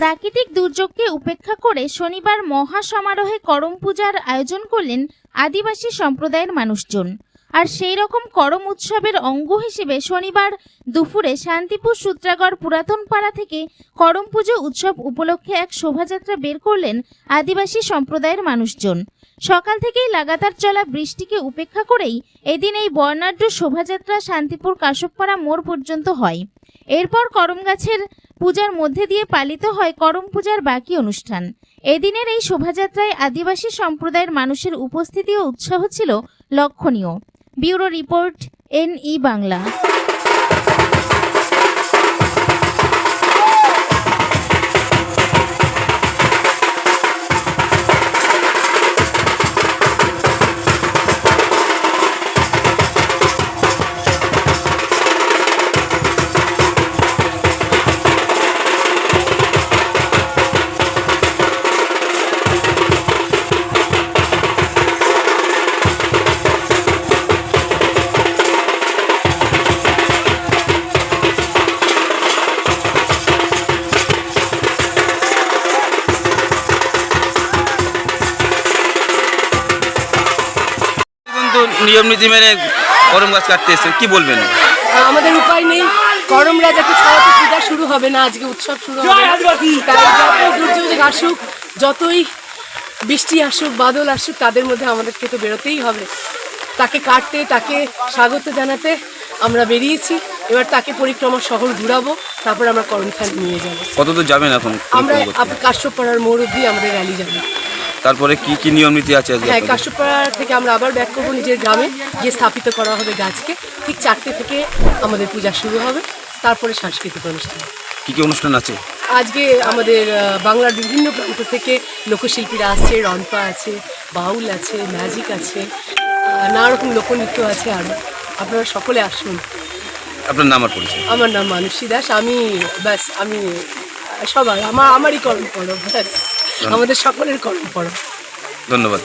প্রাকৃতিক দুর্যোগকে উপেক্ষা করে শনিবার মহা সমারোহে করম পূজার আয়োজন করলেন আদিবাসী সম্প্রদায়ের মানুষজন। আর সেই রকম করম উৎসবের অঙ্গ হিসেবে শনিবার দুপুরে শান্তিপুর সূত্রাগড় পুরাতন পাড়া থেকে করম পুজো উৎসব উপলক্ষে এক শোভাযাত্রা বের করলেন আদিবাসী সম্প্রদায়ের মানুষজন। সকাল থেকেই লাগাতার চলা বৃষ্টিকে উপেক্ষা করেই এদিন এই বর্ণাঢ্য শোভাযাত্রা শান্তিপুর কাশবপাড়া মোড় পর্যন্ত হয়। এরপর করম গাছের পূজার মধ্যে দিয়ে পালিত হয় করম পূজার বাকি অনুষ্ঠান। এদিনের এই শোভাযাত্রায় আদিবাসী সম্প্রদায়ের মানুষের উপস্থিতি ও উৎসাহ ছিল লক্ষণীয়। Bureau report N E Bangla. নিয়ম নীতি মেনে গরম গাছ কাটতে এসছেন কি বলবেন? আমাদের উপায় নেই। করম রাজাকে ছাড়াতে পূজা শুরু হবে না আজকে উৎসব শুরু হবে না। তাই যতই দুর্যোগ আসুক যতই বৃষ্টি আসুক বাদল আসুক তাদের মধ্যে আমাদেরকে তো বেরোতেই হবে। তাকে কাটতে তাকে স্বাগত জানাতে আমরা বেরিয়েছি। এবার তাকে পরিক্রমা শহর ঘুরাবো তারপর আমরা করমখান নিয়ে যাব। কত দূর যাবেন এখন? আমরা? আপ- কাশ্যপাড়ার মোড় অব্দি আমাদের র্যালি যাবে। তারপরে কি কি নিয়ম নীতি আছে হ্যাঁ? কাশ্যপাড়া থেকে আমরা আবার ব্যাক করব নিজের গ্রামে গিয়ে স্থাপিত করা হবে গাছকে। ঠিক চারটে থেকে আমাদের পূজা শুরু হবে তারপরে সাংস্কৃতিক অনুষ্ঠান। কি কি অনুষ্ঠান আছে? আজকে আমাদের বাংলার বিভিন্ন প্রান্ত থেকে লোকশিল্পীরা আসছে রনপা আছে বাউল আছে ম্যাজিক আছে নানা রকম লোকনৃত্য আছে আরও আপনারা সকলে আসুন। আপনার নাম আর পরিচয়? আমার নাম মানসী দাস আমি ব্যাস আমি সবার আমার আমারই কর্ম পড়ো ব্যাস। আমাদের সকলের কর্ম পড়ো ধন্যবাদ।